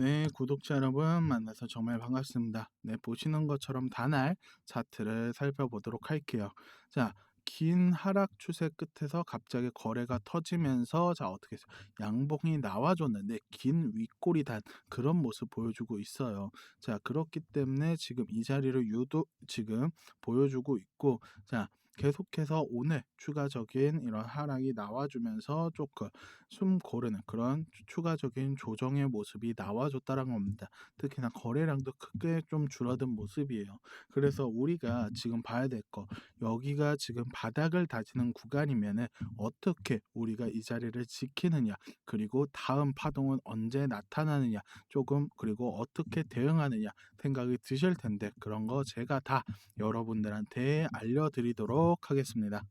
네, 구독자 여러분 만나서 정말 반갑습니다. 네, 보시는 것처럼 단알 차트를 살펴보도록 할게요. 자, 긴 하락 추세 끝에서 갑자기 거래가 터지면서 자, 어떻게 해서 양봉이 나와줬는데 긴 윗골이 단 그런 모습 보여주고 있어요. 자, 그렇기 때문에 지금 이 자리를 유도 지금 보여주고 있고 자, 계속해서 오늘 추가적인 이런 하락이 나와주면서 조금 숨 고르는 그런 추- 추가적인 조정의 모습이 나와줬다는 겁니다. 특히나 거래량도 크게 좀 줄어든 모습이에요. 그래서 우리가 지금 봐야 될 거, 여기가 지금 바닥을 다지는 구간이면은 어떻게 우리가 이 자리를 지키느냐, 그리고 다음 파동은 언제 나타나느냐, 조금 그리고 어떻게 대응하느냐 생각이 드실 텐데 그런 거 제가 다 여러분들한테 알려드리 도록 하겠습니다.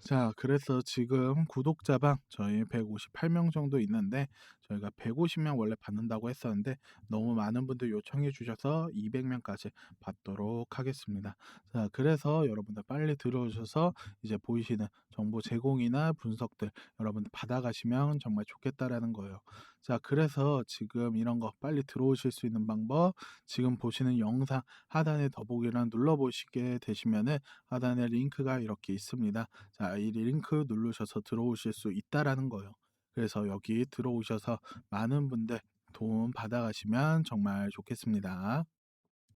자, 그래서 지금 구독자방 저희 158명 정도 있는데 저희가 150명 원래 받는다고 했었는데 너무 많은 분들 요청해 주셔서 200명까지 받도록 하겠습니다. 자, 그래서 여러분들 빨리 들어오셔서 이제 보이시는 정보 제공이나 분석들 여러분들 받아가시면 정말 좋겠다라는 거예요. 자, 그래서 지금 이런 거 빨리 들어오실 수 있는 방법 지금 보시는 영상 하단에 더보기란 눌러보시게 되시면은 하단에 링크가 이렇게 있습니다. 자, 이 링크 누르셔서 들어오실 수 있다라는 거예요. 그래서 여기 들어오셔서 많은 분들 도움 받아가시면 정말 좋겠습니다.